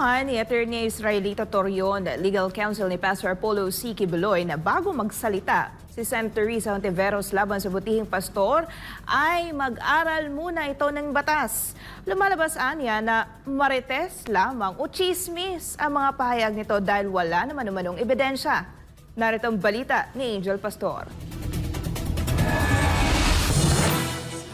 Inutuhan ni Attorney Israelito Torion, legal counsel ni Pastor Apollo C. Kibuloy na bago magsalita si Senator Risa Ontiveros laban sa butihing pastor ay mag-aral muna ito ng batas. Lumalabas anya na marites lamang o chismis ang mga pahayag nito dahil wala naman umanong ebidensya. Narito ang balita ni Angel Pastor.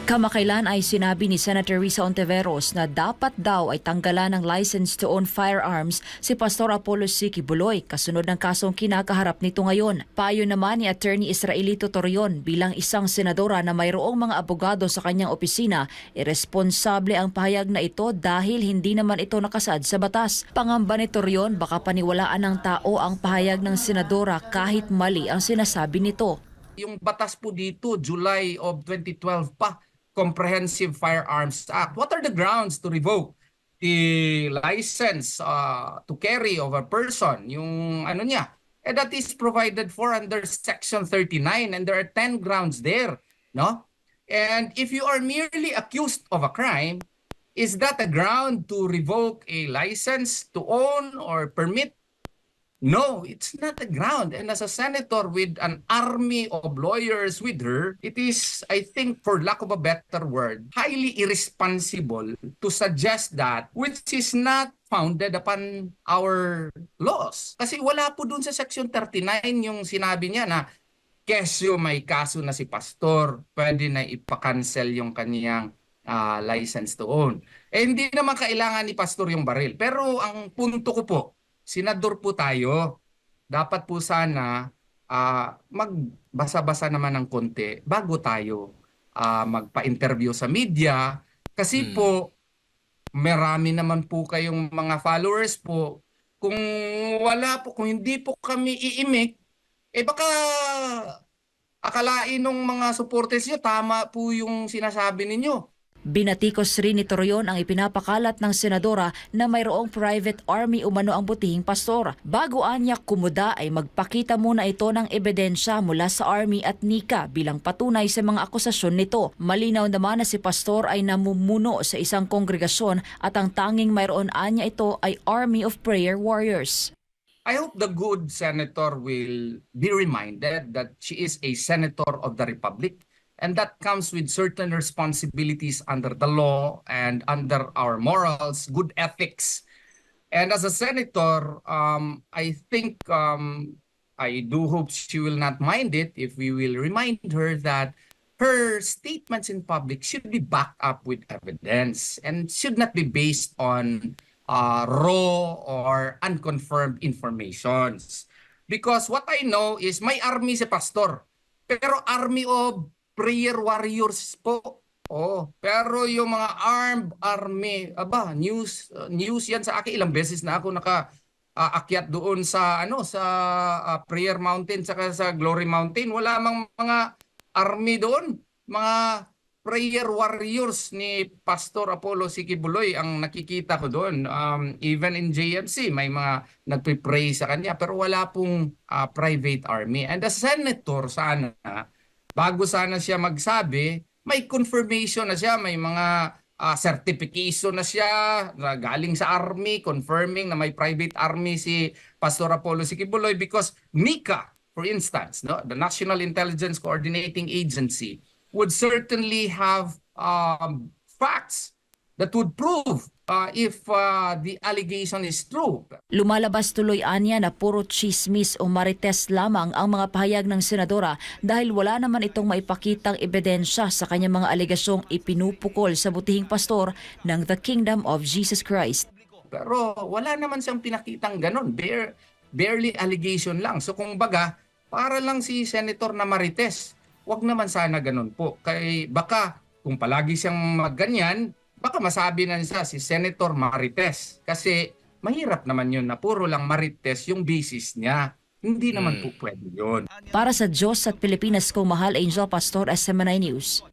Kamakailan ay sinabi ni Senator Risa Ontiveros na dapat daw ay tanggalan ng license to own firearms si Pastor Apollo C. Kibuloy kasunod ng kasong kinakaharap nito ngayon. Payo naman ni Attorney Israelito Torion bilang isang senadora na mayroong mga abogado sa kanyang opisina, irresponsable ang pahayag na ito dahil hindi naman ito nakasad sa batas. Pangamba ni Torion baka paniwalaan ng tao ang pahayag ng senadora kahit mali ang sinasabi nito. Yung batas po dito, July of 2012 pa, Comprehensive Firearms Act. What are the grounds to revoke the license uh, to carry of a person? Yung ano niya? Eh, that is provided for under Section 39 and there are 10 grounds there. No? And if you are merely accused of a crime, is that a ground to revoke a license to own or permit No, it's not a ground. And as a senator with an army of lawyers with her, it is, I think, for lack of a better word, highly irresponsible to suggest that which is not founded upon our laws. Kasi wala po dun sa Section 39 yung sinabi niya na kesyo may kaso na si pastor, pwede na ipakancel yung kaniyang ah, license to own. Eh hindi naman kailangan ni pastor yung baril. Pero ang punto ko po, senador po tayo. Dapat po sana ah, magbasa-basa naman ng konti bago tayo ah, magpa-interview sa media. Kasi Mm. po, marami naman po kayong mga followers po. Kung wala po, kung hindi po kami iimik, eh baka akalain ng mga supporters nyo, tama po yung sinasabi ninyo. Binatikos rin ni Torion ang ipinapakalat ng senadora na mayroong private army umano ang butihing pastor. Bago anya kumuda ay magpakita muna ito ng ebidensya mula sa army at NICA bilang patunay sa mga akusasyon nito. Malinaw naman na si pastor ay namumuno sa isang kongregasyon at ang tanging mayroon anya ito ay Army of Prayer Warriors. I hope the good senator will be reminded that she is a senator of the republic and that comes with certain responsibilities under the law and under our morals, good ethics. And as a senator, um, I think um, I do hope she will not mind it if we will remind her that her statements in public should be backed up with evidence and should not be based on uh, raw or unconfirmed informations. Because what I know is may army si pastor, pero army of prayer warriors po. Oh, pero yung mga armed army, aba, news uh, news 'yan sa akin ilang beses na ako naka uh, akyat doon sa ano sa uh, Prayer Mountain saka sa Glory Mountain. Wala mang mga army doon, mga prayer warriors ni Pastor Apollo Sikibuloy ang nakikita ko doon. Um, even in JMC, may mga nagpe-pray sa kanya pero wala pong uh, private army. And the senator sana, bago sana siya magsabi, may confirmation na siya, may mga uh, certification na siya na galing sa army confirming na may private army si Pastor Apollo Sikibuloy because NICA, for instance, no, the National Intelligence Coordinating Agency, would certainly have um, facts that would prove uh, if uh, the allegation is true. Lumalabas tuloy anya na puro chismis o marites lamang ang mga pahayag ng senadora dahil wala naman itong maipakitang ebidensya sa kanyang mga alegasyong ipinupukol sa butihing pastor ng The Kingdom of Jesus Christ. Pero wala naman siyang pinakitang ganun. Bare, barely allegation lang. So kung baga, para lang si Senator na Marites. Wag naman sana ganun po. Kay baka kung palagi siyang magganyan, baka masabi na siya si Senator Marites. Kasi mahirap naman yun na puro lang Marites yung basis niya. Hindi naman po pwede yun. Para sa Diyos at Pilipinas ko mahal Angel Pastor SMNI News.